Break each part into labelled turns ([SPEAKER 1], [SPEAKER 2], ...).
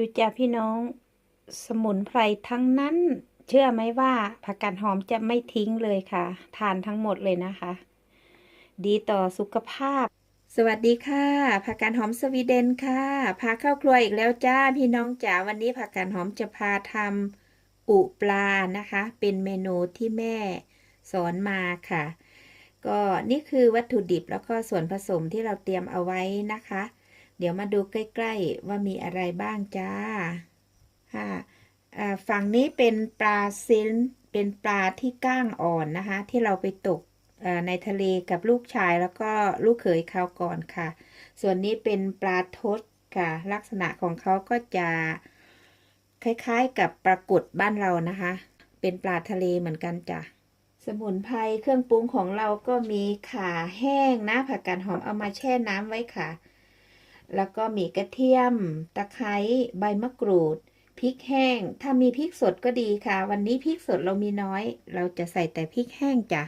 [SPEAKER 1] ดูจ้าพี่น้อง สมุนไพรทั้งนั้น เชื่อไหมว่าผักกาดหอมจะไม่ทิ้งเลยค่ะ ทานทั้งหมดเลยนะคะ ดีต่อสุขภาพ สวัสดีค่ะผักกาดหอมสวีเดนค่ะพาเข้าครัวอีกแล้วจ้าพี่น้องจ๋าวันนี้ผักกาดหอมจะพาทำอุปลานะคะ เป็นเมนูที่แม่สอนมาค่ะ ก็นี่คือวัตถุดิบแล้วก็ส่วนผสมที่เราเตรียมเอาไว้นะคะ เดี๋ยวมาดูใกล้ๆ ว่ามีอะไรบ้างจ้าค่ะฝั่งนี้เป็นปลาซิลเป็นปลาที่ก้างอ่อนนะคะ ที่เราไปตกในทะเลกับลูกชายแล้วก็ลูกเขยเขาวก่อนค่ะ ส่วนนี้เป็นปลาทดค่ะ ลักษณะของเขาก็จะคล้ายๆกับปลากดบ้านเรานะคะ เป็นปลาทะเลเหมือนกันจ้ะสมุนไพรเครื่องปรุงของเราก็มีข่าแห้งนะผักกาดหอมเอามาแช่น้ำไว้ค่ะ แล้วก็มีกระเทียม ตะไคร้ใบมะกรูดพริกแห้ง ถ้ามีพริกสดก็ดีค่ะ วันนี้พริกสดเรามีน้อย เราจะใส่แต่พริกแห้งจ้ะ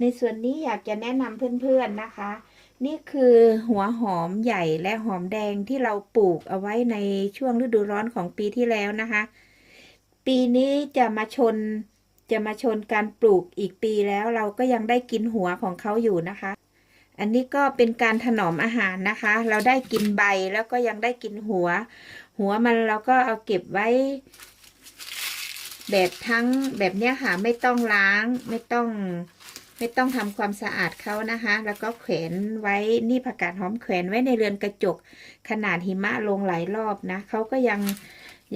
[SPEAKER 1] ในส่วนนี้อยากจะแนะนำเพื่อนๆนะคะ นี่คือหัวหอมใหญ่และหอมแดงที่เราปลูกเอาไว้ในช่วงฤดูร้อนของปีที่แล้วนะคะ ปีนี้จะมาชนจะมาชนการปลูกอีกปีแล้วเราก็ยังได้กินหัวของเขาอยู่นะคะ อันนี้ก็เป็นการถนอมอาหารนะคะ เราได้กินใบแล้วก็ยังได้กินหัว หัวมันเราก็เอาเก็บไว้ แบบทั้งแบบเนี้ยค่ะ ไม่ต้องล้างไม่ต้อง ไม่ต้องทำความสะอาดเขานะคะ แล้วก็แขวนไว้นี่ผักกาดหอมแขวนไว้ในเรือนกระจก ขนาดหิมะลงหลายรอบนะเขาก็ยัง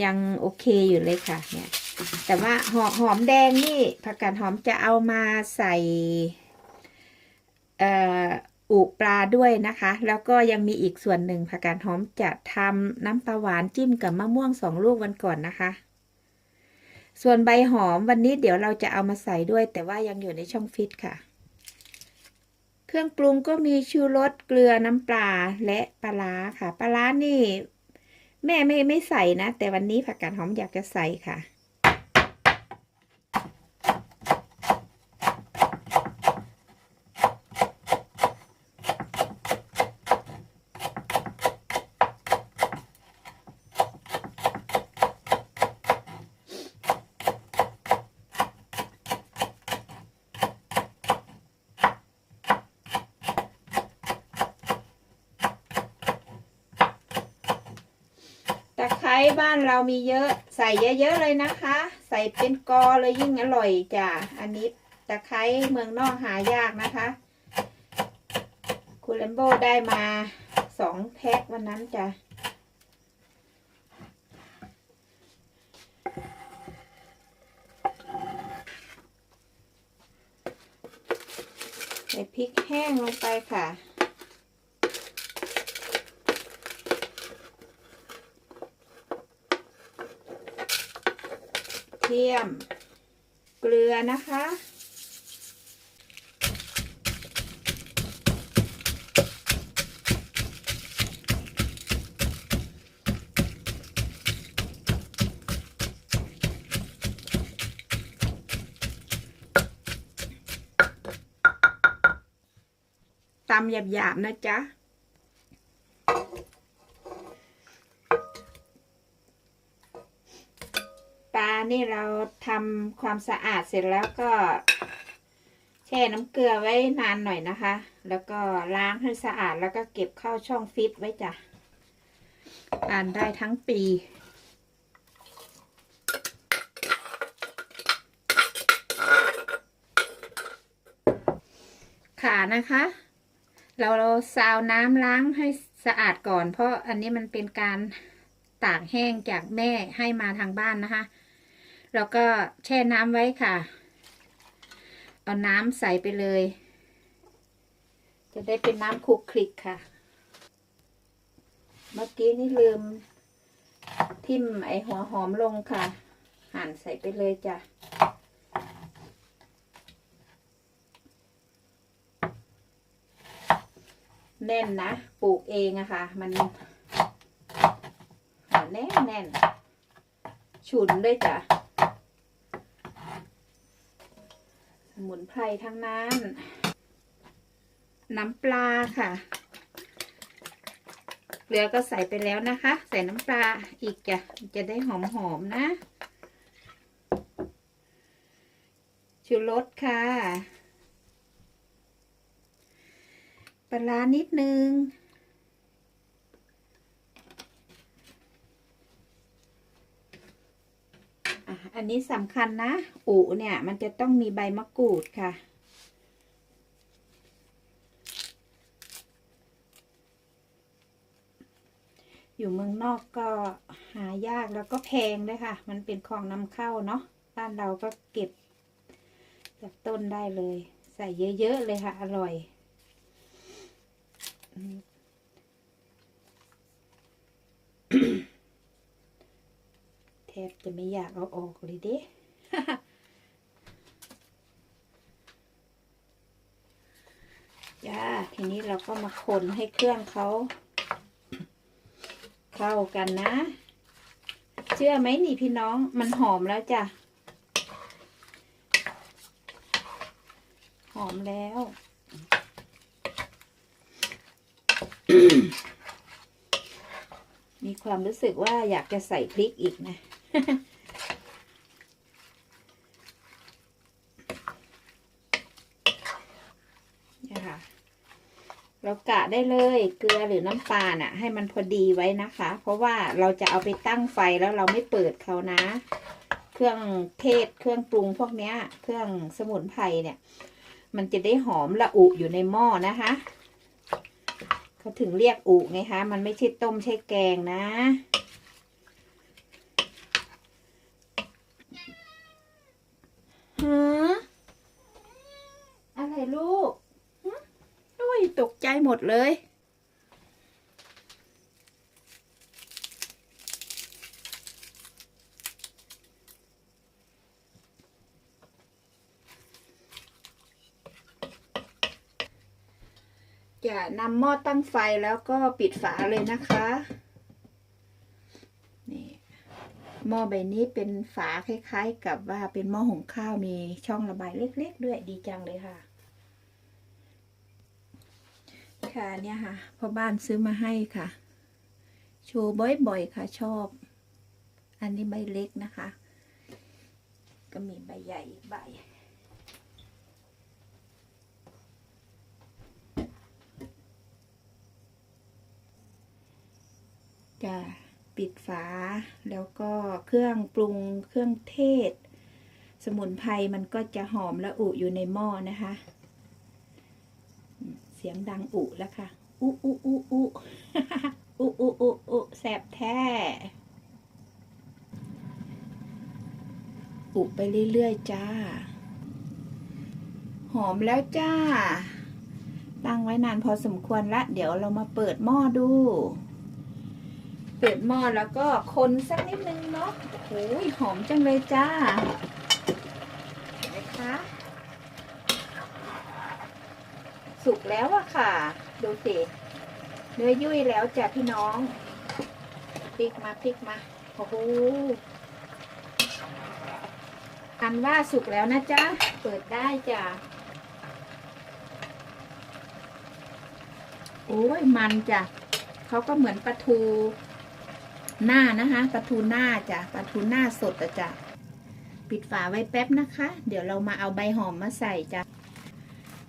[SPEAKER 1] ยังโอเคอยู่เลยค่ะเนี่ย แต่ว่าหอหอมแดงนี่ผักกาดหอมจะเอามาใส่เอ่อ อุปลาด้วยนะคะ แล้วก็ยังมีอีกส่วนหนึ่งผักกาดหอมจะทำน้ำปลาหวานจิ้มกับมะม่วงสองลูกวันก่อนนะคะ ส่วนใบหอมวันนี้เดี๋ยวเราจะเอามาใส่ด้วย แต่ว่ายังอยู่ในช่องฟิตค่ะ เครื่องปรุงก็มีชูรสเกลือน้ำปลาและปลาร้าค่ะ ปลาร้านี่ แม่ไม่ไม่ใส่นะ แต่วันนี้ผักกาดหอมอยากจะใส่ค่ะ บ้านเรามีเยอะ ใส่เยอะๆเลยนะคะ ใส่เป็นกอเลยยิ่งอร่อยจ้ะอันนี้ตะไคร้เมืองนอกหายากนะคะ คุณเลมโบได้มาสองแพ็ควันนั้นจ้ะใส่พริกแห้งลงไปค่ะ ทียม เกลือนะคะ ตำหยาบๆนะจ๊ะ ปลานี่เราทำ ความสะอาดเสร็จแล้วก็ แช่น้ำเกลือไว้นานหน่อยนะคะ แล้วก็ล้างให้สะอาดแล้วก็เก็บเข้าช่องฟิตไว้จ้ะทานได้ทั้งปีขานะคะ เราเราซาวน้ำล้างให้สะอาดก่อน เพราะอันนี้มันเป็นการตากแห้งจากแม่ให้มาทางบ้านนะคะ แล้วก็แช่น้ำไว้ค่ะ เอาน้ำใส่ไปเลย จะได้เป็นน้ำคลุกคลิกค่ะ เมื่อกี้นี่ลืม ทิ่มไอหัวหอมลงค่ะ หั่นใส่ไปเลยจ้ะแน่นนะ ปลูกเองอะค่ะ มันหอแน่นแน่นฉุนด้วยจ้ะ สมุนไพรทั้งนั้น น้ำปลาค่ะเกลือก็ใส่ไปแล้วนะคะ ใส่น้ำปลาอีกจ้ะจะได้หอมๆนะชูรสค่ะปลานิดนึง อันนี้สำคัญนะอูเนี่ย มันจะต้องมีใบมะกรูดค่ะ อยู่เมืองนอกก็หายากแล้วก็แพงด้วยค่ะ มันเป็นของนำเข้าเนาะบ้านเราก็เก็บจากต้นได้เลย ใส่เยอะ ๆ เลยค่ะ อร่อยอืม แท บจะไม่อยากเอาออกเลยเด้จ้าทีนี้เราก็มาคนให้เครื่องเขา เข้ากันนะ เชื่อไหมนี่พี่น้องมันหอมแล้วจ้ะ หอมแล้วมีความรู้สึกว่าอยากจะใส่พริกอีกนะ นี่ยค่ะ เรากะได้เลยเกลือหรือน้ำปลาน่ะ ให้มันพอดีไว้นะคะ เพราะว่าเราจะเอาไปตั้งไฟแล้วเราไม่เปิดเขานะ เครื่องเทศเครื่องปรุงพวกเนี้ย เครื่องสมุนไพรเนี่ย มันจะได้หอมละอุอยู่ในหม้อนะคะเขาถึงเรียกอุไงคะ มันไม่ใช่ต้มใช่แกงนะฮะอะไรลูกหึโอ้ยตกใจ หมดเลย จะนำหม้อตั้งไฟแล้วก็ปิดฝาเลยนะคะ นี่หม้อใบนี้เป็นฝาคล้าย ๆ กับว่าเป็นหม้อหุงข้าวมีช่องระบายเล็ก ๆ ด้วยดีจังเลยค่ะ ค่ะเนี่ยค่ะพ่อบ้านซื้อมาให้ค่ะ โชว์บ่อยๆค่ะ ชอบ อันนี้ใบเล็กนะคะ ก็มีใบใหญ่ใบจะปิดฝาแล้วก็เครื่องปรุงเครื่องเทศ สมุนไพรมันก็จะหอมและอุอยู่ในหม้อนะคะ เสียงดังอุแล้วค่ะ อุอุอุอุอุอุอุอุแสบแท้ อุไปเรื่อยๆจ้า หอมแล้วจ้า ตั้งไว้นานพอสมควรละ เดี๋ยวเรามาเปิดหม้อดู เปิดหม้อแล้วก็คนสักนิดนึงเนาะโอ้ยหอมจังเลยจ้าเห็นไหมคะ สุกแล้วอะค่ะ ดูสิ เนื้อยุ่ยแล้วจ้ะพี่น้องพลิกมาพลิกมา โอ้โหอันว่าสุกแล้วนะจ๊ะ เปิดได้จ้ะ โอ้ยมันจ้ะเขาก็เหมือนปลาทูหน้านะคะปลาทูหน้าจ้ะปลาทูหน้าสดจ้ะ ปิดฝาไว้แป๊บนะคะ เดี๋ยวเรามาเอาใบหอมมาใส่จ้ะ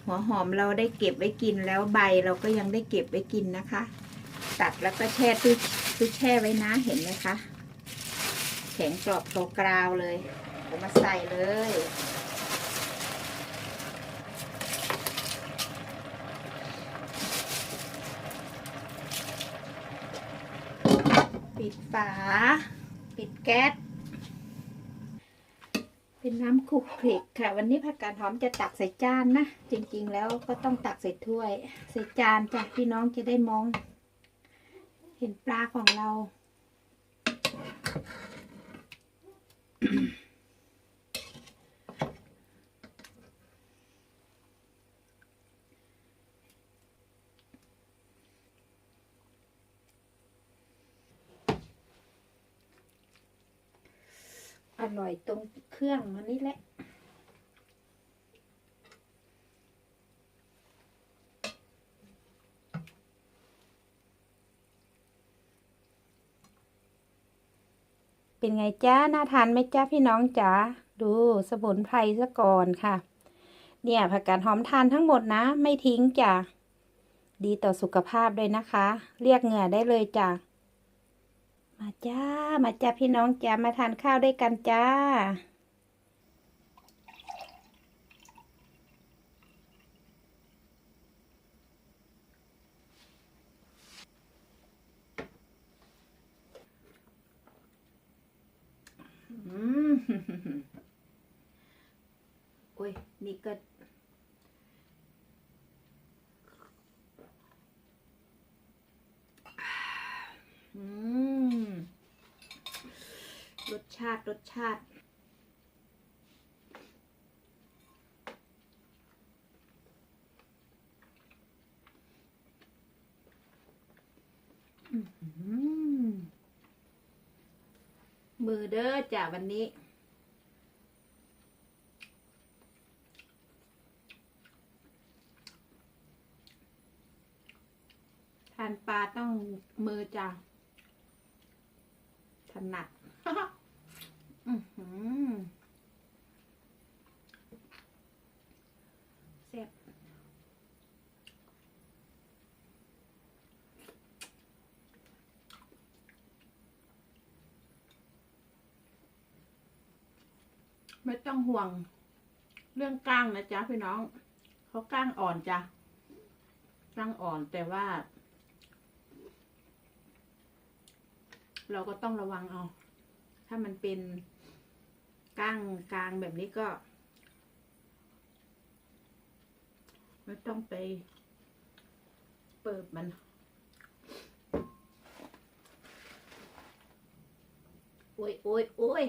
[SPEAKER 1] หัวหอมเราได้เก็บไว้กินแล้วใบเราก็ยังได้เก็บไว้กินนะคะ ตัดแล้วก็แช่ตู้ตู้แช่ไว้นะเห็นไหมคะแข็งกรอบโตกราวเลยเอามาใส่เลยปิดฝา ปิดแก๊ส เป็นน้ำคลุกคลิกค่ะ วันนี้ผักกาดหอมจะตักใส่จานนะ จริงๆแล้วก็ต้องตักใส่ถ้วย ใส่จานจ้ะพี่น้องจะได้มอง เห็นปลาของเรา ร่อยตรงเครื่องมันนี่แหละ เป็นไงจ้า น่าทานไหมจ้าพี่น้องจ๋า ดูสมุนไพรซะก่อนค่ะ เนี่ยผักกาดหอมทานทั้งหมดนะ ไม่ทิ้งจ้าดีต่อสุขภาพด้วยนะคะ เรียกเหงื่อได้เลยจ้า มาจ้า มาจ้าพี่น้องจ้ามาทานข้าวด้วยกันจ้า อืมโอ้ย นี่ก็อืม รสชาติรสชาติมือเด้อจ้ะวันนี้ ทานปลาต้องมือจ้ะถนัด ไม่ต้องห่วง เรื่องก้างนะจ๊ะพี่น้องเขาก้างอ่อนจ้ะก้างอ่อนแต่ว่า เราก็ต้องระวังเอา ถ้ามันเป็น ก้างกลางแบบนี้ก็ ไม่ต้องไป เปิดมัน โอ้ยโอ้ยโอ้ย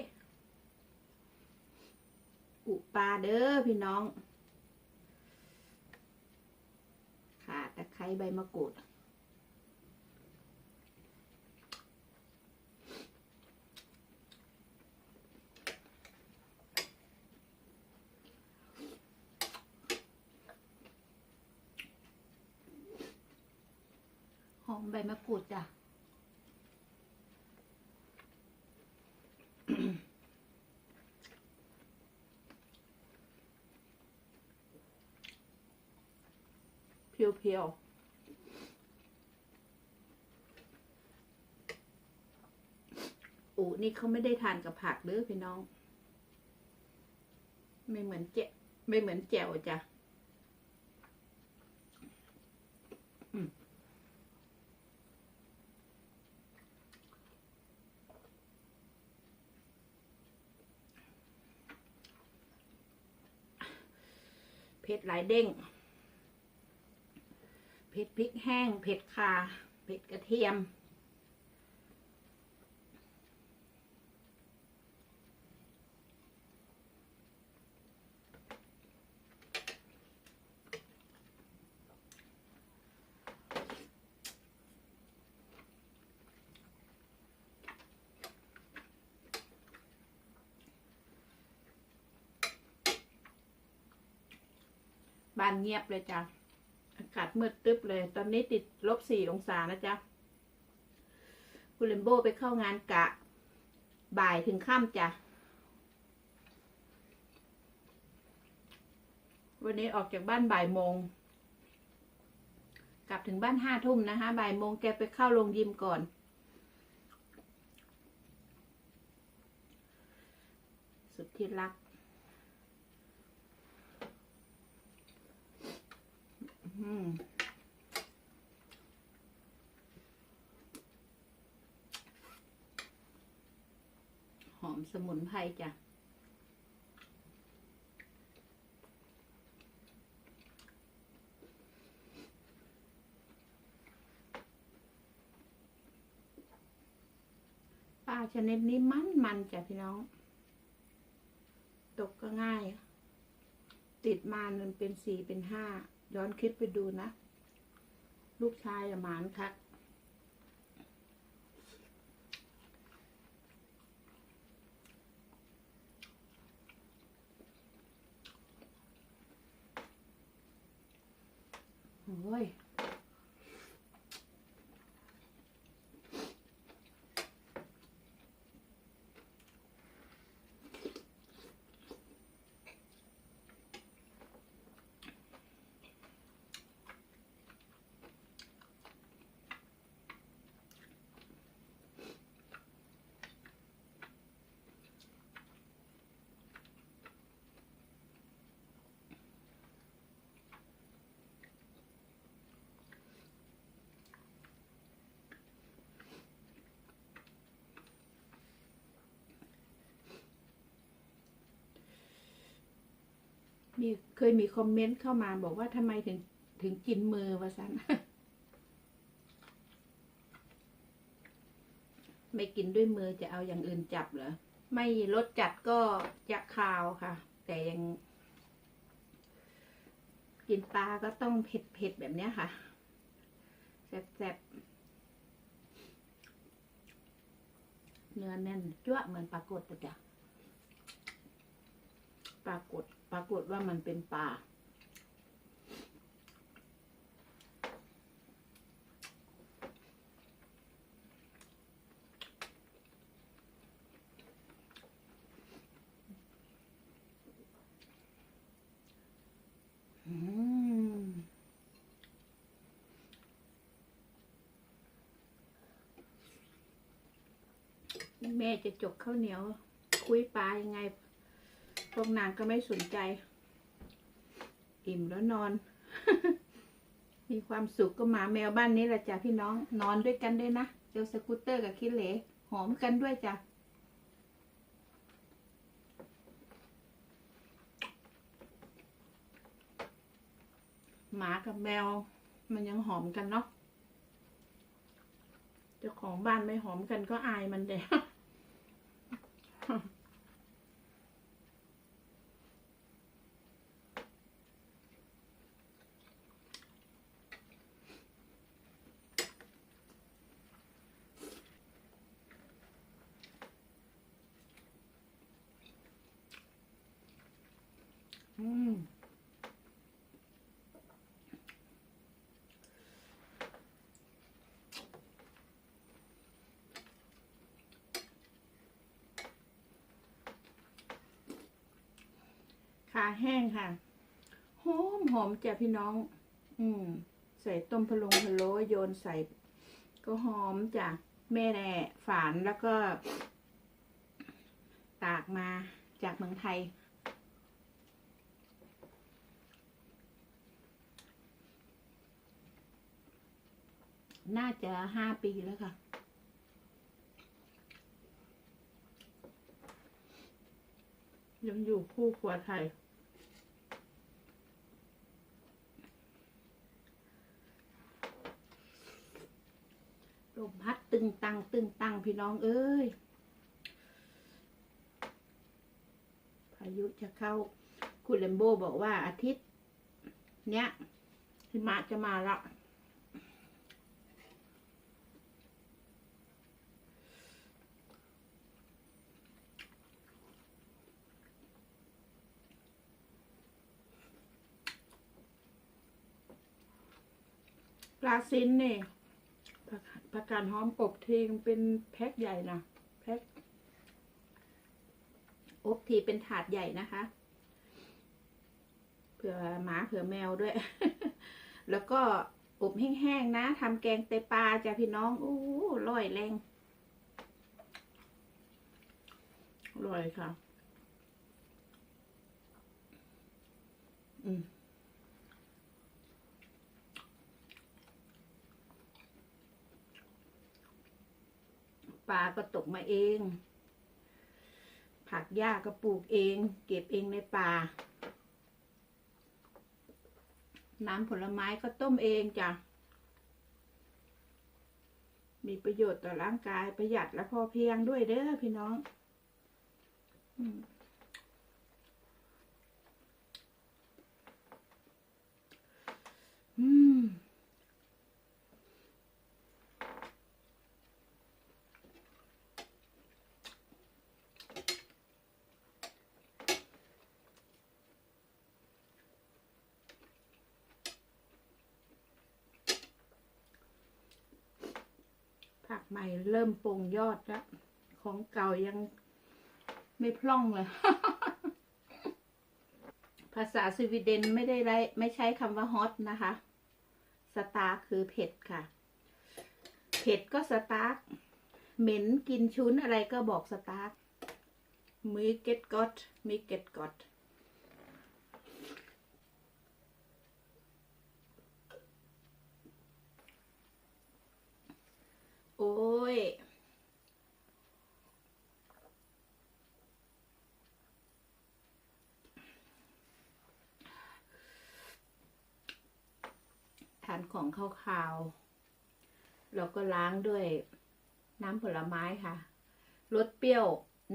[SPEAKER 1] อุปาเด้อพี่น้องขาตะไคร้ใบมะกรูด หอมใบมะกรูดจ้ะ เพียวๆอูนี่เขาไม่ได้ทานกับผักเด้อพี่น้อง ไม่เหมือนเจไม่เหมือนแจ่วจ้ะเผ็ดหลายเด้ง เผ็ดพริกแห้ง เผ็ดข่าเผ็ดกระเทียม บานเงียบเลยจ้ะ อากาศมืดตึ๊บเลย ตอนนี้ติดลบสี่องศานะจ๊ะ คุณเลมโบไปเข้างานกะ บ่ายถึงค่ำจ้ะ วันนี้ออกจากบ้านบ่ายโมง กลับถึงบ้านห้าทุ่มนะคะบ่ายโมงแกไปเข้าโรงยิมก่อน สุดที่รัก อืม หอมสมุนไพรจ้ะปลาชนิดนี้มันมันจ้ะพี่น้อง ตกก็ง่าย ติดมามันเป็นสี่เป็นห้า ย้อนคลิปไปดูนะ ลูกชายหมานคักโอ้ย มีเคยมีคอมเมนต์เข้ามาบอกว่าทำไมถึงถึงกินมือวะสันไม่กินด้วยมือจะเอาอย่างอื่นจับเหรอ ไม่รสจัดก็จะคาวค่ะ แต่ยัง กินปลาก็ต้องเผ็ดๆแบบเนี้ยค่ะแซ่บๆเนื้อแน่นจ้วเหมือนปลากดปะจ๊ะปรากฏ ปรากฏว่ามันเป็นปลาอืม แม่จะจกข้าวเหนียว คุยปลายังไง พวกนางก็ไม่สนใจ อิ่มแล้วนอน มีความสุขก็หมาแมวบ้านนี้แหละจ้ะพี่น้องนอนด้วยกันด้วยนะเจ้าสกูตเตอร์กับคิเหลหอมกันด้วยจ้ะหมากับแมว มันยังหอมกันเนาะเจ้าของบ้านไม่หอมกันก็อายมันเด้ะ อืมขาแห้งค่ะ หอมหอมจ้ะพี่น้อง อืม ใส่ต้มพะโลงพะโล้โยนใส่ ก็หอมจ้ะแม่แน่ฝานแล้วก็ ตากมาจากเมืองไทย น่าจะห้าปีแล้วค่ะ ยังอยู่คู่ครัวไทย ลมพัดตึงตัง ตึงตัง พี่น้องเอ้ย พายุจะเข้า คุณเลมโบบอกว่าอาทิตย์ เนี้ยหิมะจะมาละ ปลาซินเนี่ยผักผักกาดหอมอบทีเป็นแพ็คใหญ่นะแพ็คอบทีเป็นถาดใหญ่นะคะ เผื่อหมาเผื่อแมวด้วย แล้วก็อบแห้งๆนะทำแกงไตปลาจ้ะพี่น้องโอ้อร่อยแรงอร่อยค่ะ อืม ปลาก็ตกมาเอง ผักหญ้าก็ปลูกเอง เก็บเองในป่า น้ำผลไม้ก็ต้มเองจ้ะ มีประโยชน์ต่อร่างกายประหยัดและพอเพียงด้วยเด้อพี่น้องอืมอื ใหม่เริ่มโป่งยอดแล้ว ของเก่ายังไม่พล่องเลย ภาษาสวีเดนไม่ได้ไรไม่ใช้คำว่าฮอตนะคะ สตาร์คือเผ็ดค่ะ เผ็ดก็สตาร์เหม็นกินชุนอะไรก็บอกสตาร์มิเก็ตกอตมิเก็ตกอต โอ้ย ทานของข้าวขาวเราก็ล้างด้วยน้ำผลไม้ค่ะ รสเปรี้ยว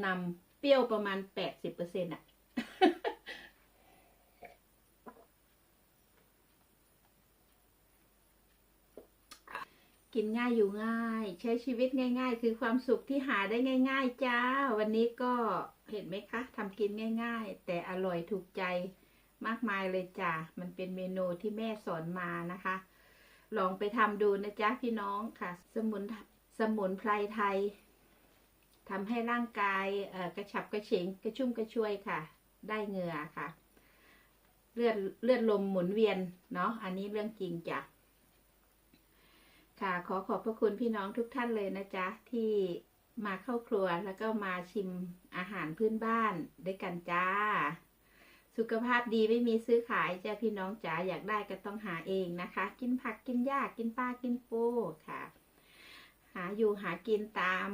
[SPEAKER 1] นำเปรี้ยวประมาณ 80%อะ กินง่ายอยู่ง่าย ใช้ชีวิตง่าย ๆ คือความสุขที่หาได้ง่าย ๆ จ้า วันนี้ก็เห็นไหมคะทำกินง่าย ๆ แต่อร่อยถูกใจมากมายเลยจ้ามันเป็นเมนูที่แม่สอนมานะคะ ลองไปทำดูนะจ๊ะพี่น้องค่ะ สมุนสมุนไพรไทยทำให้ร่างกายกระฉับกระเฉงกระชุ่มกระชวยค่ะ ได้เหงื่อค่ะ เลือดเลือดลมหมุนเวียนเนาะอันนี้เรื่องจริงจ้ะ ค่ะ ขอขอบพระคุณพี่น้องทุกท่านเลยนะจ๊ะ ที่มาเข้าครัวแล้วก็มาชิมอาหารพื้นบ้านด้วยกันจ้า สุขภาพดีไม่มีซื้อขายจ้าพี่น้องจ๋าอยากได้ก็ต้องหาเองนะคะ กินผักกินหญ้ากินปลากินปูค่ะ หาอยู่หากินตาม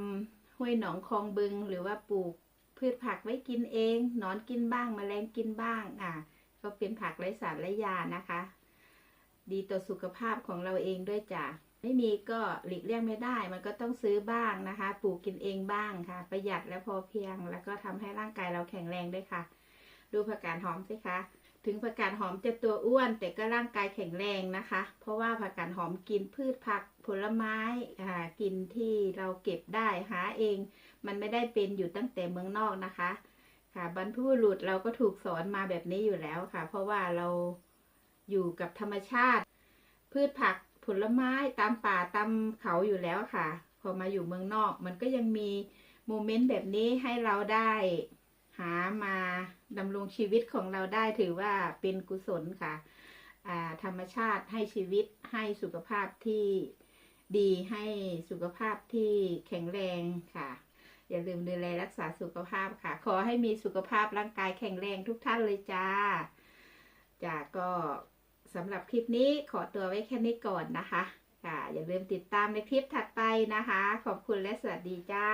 [SPEAKER 1] ห้วยหนองคลองบึงหรือว่าปลูกพืชผักไว้กินเองนอนกินบ้างแมลงกินบ้างอะ ก็เป็นผักไร้สารไร้ยานะคะ ดีต่อสุขภาพของเราเองด้วยจ้ะ ไม่มีก็หลีกเลี่ยงไม่ได้ มันก็ต้องซื้อบ้างนะคะ ปลูกกินเองบ้างค่ะ ประหยัดและพอเพียง แล้วก็ทำให้ร่างกายเราแข็งแรงด้วยค่ะ ดูผักกาดหอมสิคะ ถึงผักกาดหอมจะตัวอ้วน แต่ก็ร่างกายแข็งแรงนะคะ เพราะว่าผักกาดหอมกินพืชผักผลไม้อ่ากินที่เราเก็บได้หาเอง มันไม่ได้เป็นอยู่ตั้งแต่เมืองนอกนะคะ ค่ะบรรพุรุษเราก็ถูกสอนมาแบบนี้อยู่แล้วค่ะ เพราะว่าเราอยู่กับธรรมชาติ พืชผัก ผลไม้ตามป่าตามเขาอยู่แล้วค่ะ พอมาอยู่เมืองนอก มันก็ยังมีโมเมนต์แบบนี้ให้เราได้หามาดำรงชีวิตของเราได้ถือว่าเป็นกุศลค่ะธรรมชาติให้ชีวิตให้สุขภาพที่ดีให้สุขภาพที่แข็งแรงค่ะ อย่าลืมดูแลรักษาสุขภาพค่ะ ขอให้มีสุขภาพร่างกายแข็งแรงทุกท่านเลยจ้าจ้าก็ สำหรับคลิปนี้ขอตัวไว้แค่นี้ก่อนนะคะ ค่ะ อย่าลืมติดตามในคลิปถัดไปนะคะ ขอบคุณและสวัสดีจ้า